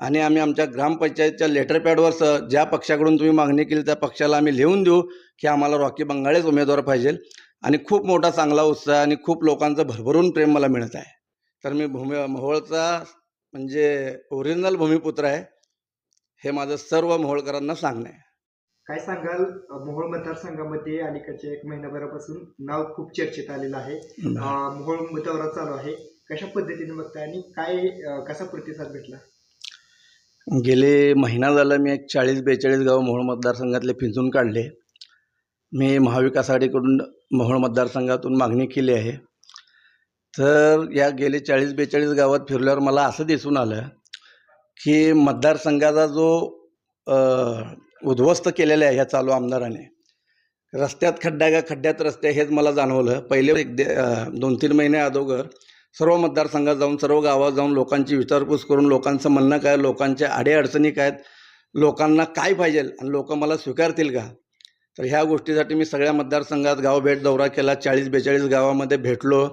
आणि आम्ही आमच्या ग्रामपंचायतच्या लेटर पॅडवर स ज्या पक्षाकडून तुम्ही मागणी केली त्या पक्षाला आम्ही लिहून देऊ की आम्हाला रॉकी बंगाळेच उमेदवार पाहिजे. आणि खूप मोठा चांगला उत्साह आणि खूप लोकांचं भरभरून प्रेम मला मिळत आहे. तर मी भूमी मोहोळचा म्हणजे ओरिजिनल भूमिपुत्र आहे. हे माझं सर्व मोहोळकरांना सांगणं आहे. काय सांगाल? मोहोळ मतदारसंघामध्ये अलीकडच्या एक महिनाभरापासून नाव खूप चर्चेत आलेलं आहे. मोहोळ दौरा चालू आहे. कशा पद्धतीने बघताय आणि काय कसा प्रतिसाद भेटला? गेले महिना झाला मी एक चाळीस बेचाळीस गाव मोहोळ मतदारसंघातले फिंचून काढले. मी महाविकास आघाडीकडून मोहोळ मतदारसंघातून मागणी केली आहे. तर या गेले चाळीस बेचाळीस गावात फिरल्यावर मला असं दिसून आलं की मतदारसंघाचा जो उद्ध्वस्त केलेला आहे ह्या चालू आमदाराने रस्त्यात खड्डा का खड्ड्यात रस्ते हेच मला जाणवलं. पहिले एक दे दोन तीन महिने अगोदर सर्व मतदारसंघात जाऊन सर्व गावात जाऊन लोकांची विचारपूस करून लोकांचं म्हणणं काय लोकांच्या अडीअडचणी काय आहेत, लोकांना काय पाहिजे आणि लोक मला स्वीकारतील का? तर ह्या गोष्टीसाठी मी सगळ्या मतदारसंघात गाव भेट दौरा केला. चाळीस बेचाळीस गावामध्ये भेटलो.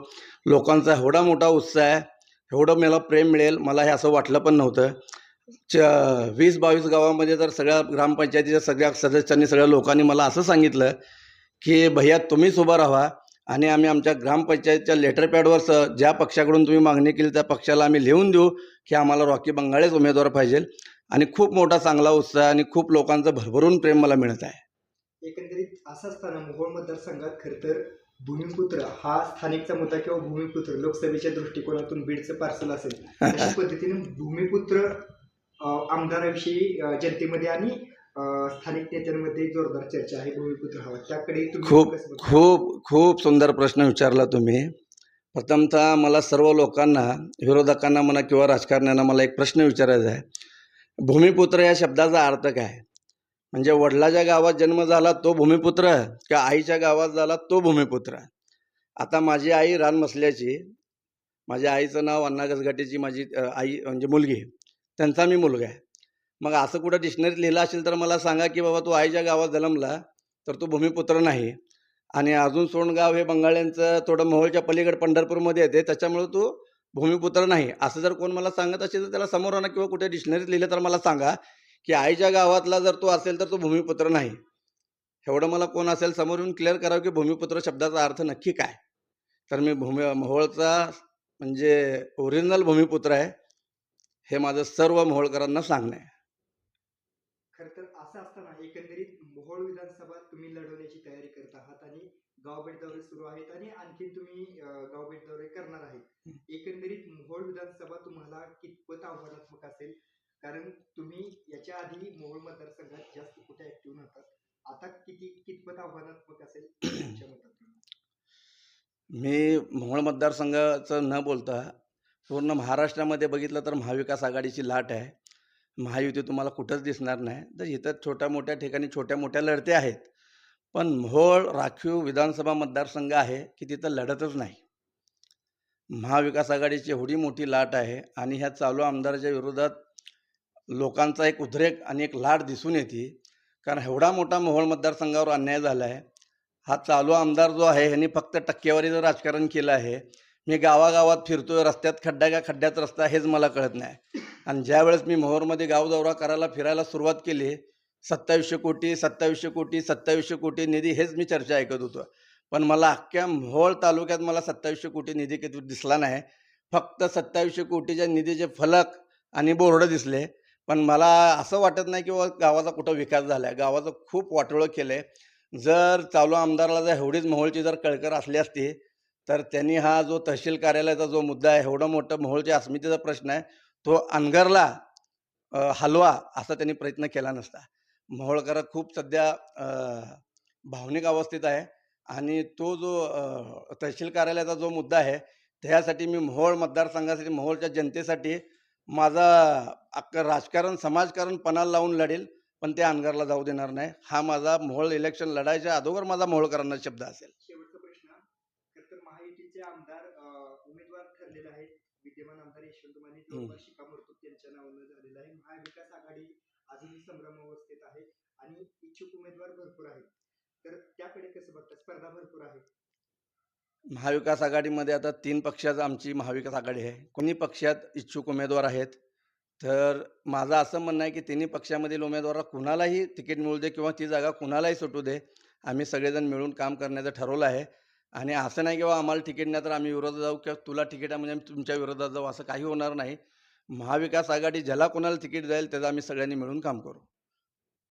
लोकांचा एवढा मोठा उत्साह आहे. एवढं मला प्रेम मिळेल. मला हे असं वाटलं पण नव्हतं. च वीस बावीस गावामध्ये तर सगळ्या ग्रामपंचायतीच्या सगळ्या सदस्यांनी सगळ्या लोकांनी मला असं सांगितलं की भैया तुम्हीच उभा राहा. आणि आम्ही आमच्या ग्रामपंचायतच्या लेटर पॅडवर स ज्या पक्षाकडून तुम्ही मागणी केली त्या पक्षाला आम्ही लिहून देऊ की आम्हाला रॉकी बंगाळेच उमेदवार पाहिजे. आणि खूप मोठा चांगला उत्साह आणि खूप लोकांचं भरभरून प्रेम मला मिळत आहे. एकंदरीत असं असताना मोहोळ मतदारसंघात खरं तर भूमिपुत्र हा स्थानिकचा मुद्दा किंवा भूमिपुत्र लोकसभेच्या दृष्टिकोनातून बीडचं पार्सल असेल. अशा पद्धतीने भूमिपुत्र आमदाराविषयी जनतेमध्ये आणि स्थानिक नेत्यांमध्ये जोरदार चर्चा आहे भूमिपुत्र हवा. त्याकडे खूप? खूप खूप सुंदर प्रश्न विचारला तुम्ही. प्रथमतः मला सर्व लोकांना विरोधकांना म्हणा किंवा राजकारण्यांना मला एक प्रश्न विचारायचा आहे. भूमिपुत्र या शब्दाचा अर्थ काय? म्हणजे वडिलाच्या गावात जन्म झाला तो भूमिपुत्र का आईच्या गावात झाला तो भूमिपुत्र? आता माझी आई रान मसल्याची माझ्या आईचं नाव अण्णा माझी आई म्हणजे मुलगी. त्यांचा मी मुलगा आहे. मग असं कुठं डिक्शनरीत लिहिलं असेल तर मला सांगा की बाबा तू आईच्या गावात जन्मला तर तो भूमिपुत्र नाही. आणि अजून सोनगाव हे बंगाळ्यांचं थोडं मोहोळच्या पलीकडे पंढरपूरमध्ये येते त्याच्यामुळे तो भूमिपुत्र नाही. असं जर कोण मला सांगत असेल तर त्याला समोर आणा किंवा कुठे डिक्शनरीत लिहिलं तर मला सांगा की आईच्या गावातला जर तो असेल तर तो भूमिपुत्र नाही. एवढं मला कोण असेल समोर येऊन क्लिअर करावं की भूमिपुत्र शब्दाचा अर्थ नक्की काय? तर मी भूमी मोहोळचा म्हणजे ओरिजिनल भूमिपुत्र आहे हे माझं सर्व मोहोळकरांना सांगणं आहे खर तर असं असताना मोहोळ विधानसभा तुम्ही लढवण्याची तयारी करत आहात आणि गावभेट दौरे सुरू आहेत आणि आणखी तुम्ही गावभेट दौरे करणार आहेत. एकंदरीत मोहोळ विधानसभा तुम्हाला कितपत आव्हानात्मक असेल? कारण तुम्ही याच्या आधी मोहोळ मतदारसंघात जास्त कुठे ऍक्टिव्ह नव्हतात. आता किती कितपत आव्हानात्मक असेल तुमच्या मी मोहोळ मतदारसंघाचं न बोलता पूर्ण महाराष्ट्रामध्ये बघितलं तर महाविकास आघाडीची लाट आहे. महायुती तुम्हाला कुठंच दिसणार नाही. तर इथं छोट्या मोठ्या ठिकाणी छोट्या मोठ्या लढत्या आहेत. पण मोहोळ राखीव विधानसभा मतदारसंघ आहे की तिथं लढतच नाही. महाविकास आघाडीची एवढी मोठी लाट आहे आणि ह्या चालू आमदाराच्या विरोधात लोकांचा एक उद्रेक आणि एक लाट दिसून येते. कारण एवढा मोठा मोहोळ मतदारसंघावर अन्याय झाला आहे हा चालू आमदार जो आहे ह्यांनी फक्त टक्केवारीचं राजकारण केलं आहे. मी गावागावात फिरतोय रस्त्यात खड्डा का खड्ड्यात रस्ता हेच मला कळत नाही. आणि ज्यावेळेस मी मोहोरमध्ये गाव दौरा करायला फिरायला सुरुवात केली सत्तावीसशे कोटी सत्तावीसशे कोटी सत्तावीसशे कोटी निधी हेच मी चर्चा ऐकत होतो. पण मला अख्ख्या मोहोळ तालुक्यात मला सत्तावीसशे कोटी निधी किती दिसला नाही. फक्त सत्तावीसशे कोटीच्या निधीचे फलक आणि बोर्ड दिसले. पण मला असं वाटत नाही की बाबा गावाचा कुठं विकास झाला आहे गावाचं खूप वाटोळं केलं आहे जर चालू आमदाराला जर एवढीच मोहोळची जर कळकर असली असती तर त्यांनी हा जो तहसील कार्यालयाचा जो मुद्दा आहे एवढं मोठं मोहोळच्या अस्मितेचा प्रश्न आहे. तो अनगरला हलवा असा त्यांनी प्रयत्न केला नसता. मोहोळकर खूप सध्या भावनिक अवस्थेत आहे आणि तो जो तहसील कार्यालयाचा जो मुद्दा आहे त्यासाठी मी मोहोळ मतदारसंघासाठी मोहोळच्या जनतेसाठी माझा अख्खं राजकारण समाजकारण पणाला लावून लढेल पण ते अनगरला जाऊ देणार नाही. हा माझा मोहोळ इलेक्शन लढायच्या अगोदर माझा मोहोळकरांना शब्द असेल. शेवटचा प्रश्न. तर महायुतीचे आमदार उमेदवार ठरलेले आहेत. विद्यमान आमदार यशवंत माने जवळपास त्यांच्या नावानं झालेला आहे. महाविकास आघाडी अजूनही संभ्रम अवस्थेत आहे आणि इच्छुक उमेदवार भरपूर आहेत. तर त्याकडे कसं बघता? स्पर्धा भरपूर आहे. महाविकास आघाडीमध्ये आता तीन पक्षाचं आमची महाविकास आघाडी आहे. कोणी पक्षात इच्छुक उमेदवार आहेत? तर माझं असं म्हणणं आहे की तिन्ही पक्षामधील उमेदवाराला कुणालाही तिकीट मिळू दे किंवा ती जागा कुणालाही सुटू दे. आम्ही सगळेजण मिळून काम करण्याचं ठरवलं आहे. आणि असं नाही किंवा आम्हाला तिकीट नाही तर आम्ही विरोधात जाऊ किंवा तुला तिकीट आहे म्हणजे आम्ही तुमच्या विरोधात जाऊ असं काही होणार नाही. महाविकास आघाडी ज्याला कोणाला तिकीट जाईल त्याचं आम्ही सगळ्यांनी मिळून काम करू.